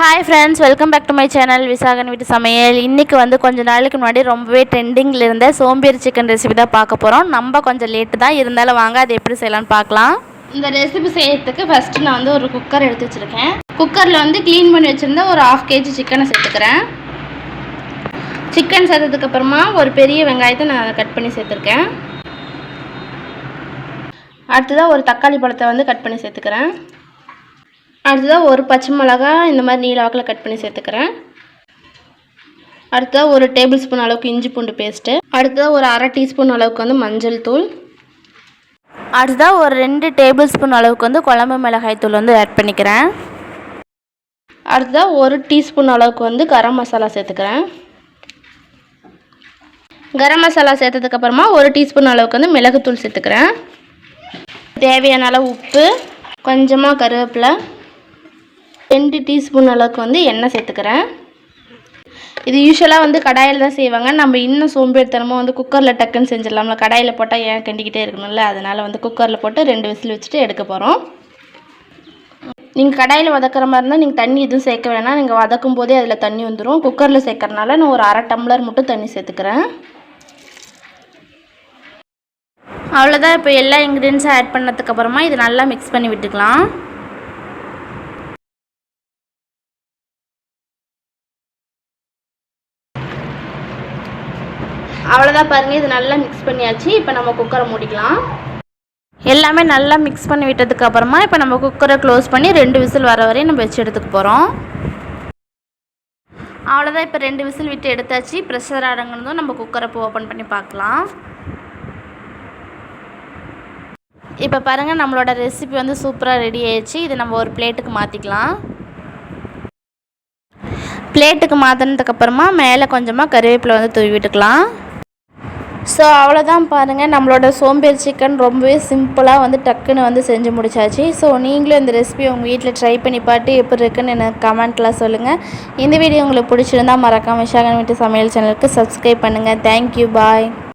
Hi friends welcome back to my channel Visakan வீட்டு சமையல் இன்றைக்கி வந்து கொஞ்சம் நாளைக்கு முன்னாடி ரொம்பவே ட்ரெண்டிங்கில் இருந்த சோம்பேறி சிக்கன் ரெசிபி தான் பார்க்க போகிறோம் நம்ம கொஞ்சம் லேட்டு தான். இருந்தாலும் வாங்க அது எப்படி செய்யலாம்னு பார்க்கலாம். இந்த ரெசிபி செய்யறதுக்கு ஃபஸ்ட்டு நான் வந்து ஒரு குக்கர் எடுத்து வச்சுருக்கேன். குக்கரில் வந்து க்ளீன் பண்ணி வச்சுருந்தா ஒரு ஆஃப் கேஜி சிக்கனை சேர்த்துக்கிறேன். சிக்கன் சேர்த்ததுக்கப்புறமா ஒரு பெரிய வெங்காயத்தை நான் கட் பண்ணி சேர்த்துருக்கேன். அடுத்ததாக ஒரு தக்காளி பழத்தை வந்து கட் பண்ணி சேர்த்துக்கிறேன். அடுத்ததாக ஒரு பச்சை மிளகா இந்த மாதிரி நீல வாக்கில் கட் பண்ணி சேர்த்துக்கிறேன். அடுத்ததாக ஒரு டேபிள் ஸ்பூன் அளவுக்கு இஞ்சி பூண்டு பேஸ்ட்டு. அடுத்ததாக ஒரு அரை டீஸ்பூன் அளவுக்கு வந்து மஞ்சள் தூள். அடுத்ததாக ஒரு ரெண்டு டேபிள் ஸ்பூன் அளவுக்கு வந்து குழம்பு மிளகாய் தூள் வந்து ஆட் பண்ணிக்கிறேன். அடுத்ததாக ஒரு டீஸ்பூன் அளவுக்கு வந்து கரம் மசாலா சேர்த்துக்கிறேன். கரம் மசாலா சேர்த்ததுக்கப்புறமா ஒரு டீஸ்பூன் அளவுக்கு வந்து மிளகுத்தூள் சேர்த்துக்கிறேன். தேவையான அளவு உப்பு கொஞ்சமாக கருவேப்பிலை ரெண்டு டீஸ்பூன் அளவுக்கு வந்து எண்ணெய் சேர்த்துக்கிறேன். இது யூஸ்வலாக வந்து கடாயில் தான் செய்வாங்க. நம்ம இன்னும் சோம்பேறித்தனமாக வந்து குக்கரில் டக்குன்னு செஞ்சிடலாம்ல. கடாயில் போட்டால் ஏன் கிண்டிக்கிட்டே இருக்கணும்ல? அதனால் வந்து குக்கரில் போட்டு ரெண்டு விசில் வச்சுட்டு எடுக்க போகிறோம் நீங்கள் கடாயில் வதக்கிற மாதிரி இருந்தால் நீங்கள் தண்ணி எதுவும் சேர்க்க வேணாம். நீங்கள் வதக்கும் போதே அதில் தண்ணி வந்துடும் குக்கரில் சேர்க்கறனால நான் ஒரு அரை டம்ளர் மட்டும் தண்ணி சேர்த்துக்கிறேன். அவ்வளோதான் இப்போ எல்லா இன்க்ரீடியன்ஸும் ஆட் பண்ணதுக்கப்புறமா இது நல்லா மிக்ஸ் பண்ணி விட்டுக்கலாம். அவ்வளோதான் பாருங்கள் இது நல்லா மிக்ஸ் பண்ணியாச்சு. இப்போ நம்ம குக்கரை மூடிக்கலாம். எல்லாமே நல்லா மிக்ஸ் பண்ணி விட்டதுக்கு அப்புறமா இப்போ நம்ம குக்கரை க்ளோஸ் பண்ணி ரெண்டு விசில் வர வரையும் நம்ம வச்சு எடுத்துக்க போகிறோம் அவ்வளோதான் இப்போ ரெண்டு விசில் விட்டு எடுத்தாச்சு. ப்ரெஷர் அடங்கினதும் நம்ம குக்கரை இப்போ ஓப்பன் பண்ணி பார்க்கலாம். இப்போ பாருங்கள் நம்மளோட ரெசிபி வந்து சூப்பராக ரெடி ஆயிடுச்சு. இது நம்ம ஒரு பிளேட்டுக்கு மாற்றிக்கலாம் பிளேட்டுக்கு மாற்றினதுக்கப்புறமா மேலே கொஞ்சமாக கருவேப்பிலை வந்து தூவி விட்டுக்கலாம். ஸோ அவ்வளோதான் பாருங்கள் நம்மளோட சோம்பேறி சிக்கன் ரொம்பவே சிம்பிளாக வந்து டக்குன்னு வந்து செஞ்சு முடிச்சாச்சு. ஸோ நீங்களும் இந்த ரெசிபி உங்கள் வீட்டில் ட்ரை பண்ணி பார்த்து எப்படி இருக்குன்னு எனக்கு கமெண்ட்டில் சொல்லுங்கள் இந்த வீடியோ உங்களுக்கு பிடிச்சிருந்தா மறக்காமல் விஷாகன் வீட்டு சமையல் சேனலுக்கு சப்ஸ்கிரைப் பண்ணுங்கள் தேங்க்யூ பாய்